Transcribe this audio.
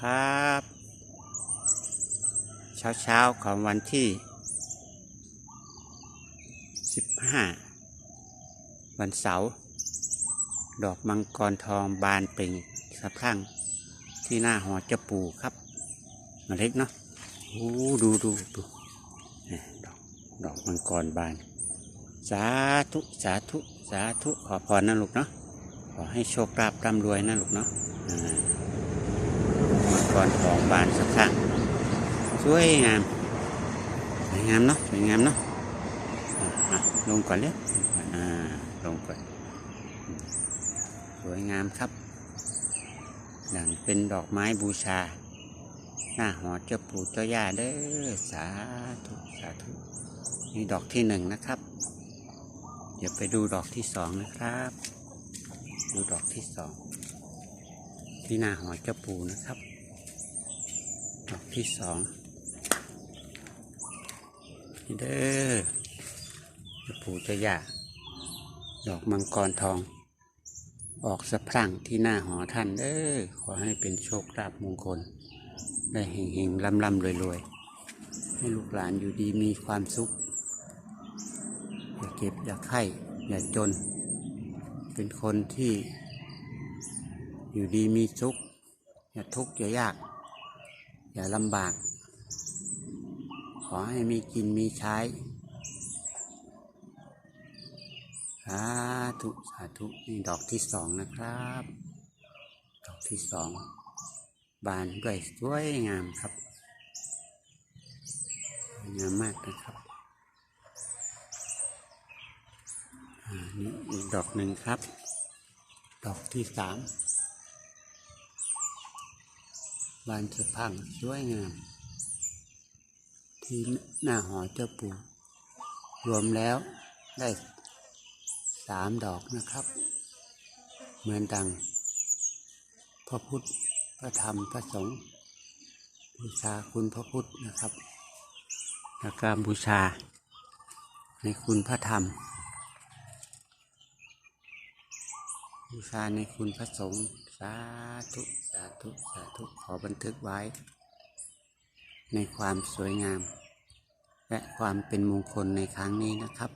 ครับ เช้าเช้าๆของวันที่ 15 วันเสาร์ดอกมังกรทองบานเปล่งสะพรั่งที่หน้าหอเจ้าปู่ครับมาเล็กเนาะโอ้ดูดูดูนี่ดอกดอกมังกรบาน สาธุสาธุสาธุขอพรนะลูกเนาะขอให้โชคลาภร่ำรวยนะลูกเนาะ รทองบานสักครั้งสวยงามสวยงามเนาะสวยงามเนาะลงก่อนเลยลงก่อนสวยงามครับอย่างเป็นดอกไม้บูชา หน้าหอเจ้าปู่เจ้าย่าเด้อสาธุสาธุนี่ดอกที่หนึ่งนะครับ เดี๋ยวไปดูดอกที่สองนะครับ ดูดอกที่สองที่หน้าหอเจ้าปูนะครับ ที่สองนี่เด้อเจ้าปูเจ้าย่าดอกมังกรทอง ออกสะพรั่งที่หน้าหอท่านเด้อขอให้เป็นโชคลาภมงคล ได้เฮงๆล่ำล่ำรวยรวยๆ ให้ลูกหลานอยู่ดีมีความสุข อย่าเก็บอย่าไข้อย่าจน เป็นคนที่อยู่ดีมีสุข อย่าทุกข์อย่ายาก อย่าลำบาก ขอให้มีกินมีใช้สาธุสาธุนี่ดอกที่สองนะครับ ดอกที่สอง บานด้วยสวยงามครับสวยงามมากนะครับอ่านี่อีกดอกหนึ่งครับ ดอกที่สาม บานสะพังสวยงาม ที่หน้าหอเจ้าปู่รวมแล้วได้สามดอกนะครับ เหมือนดัง พระพุทธ พระธรรม พระสงฆ์บูชาคุณพระพุทธนะครับแล้วก็บูชาในคุณพระธรรม บูชาในคุณพระสงฆ์สาธุสาธุสาธุขอบันทึกไว้ ในความสวยงาม และความเป็นมงคลในครั้งนี้นะครับ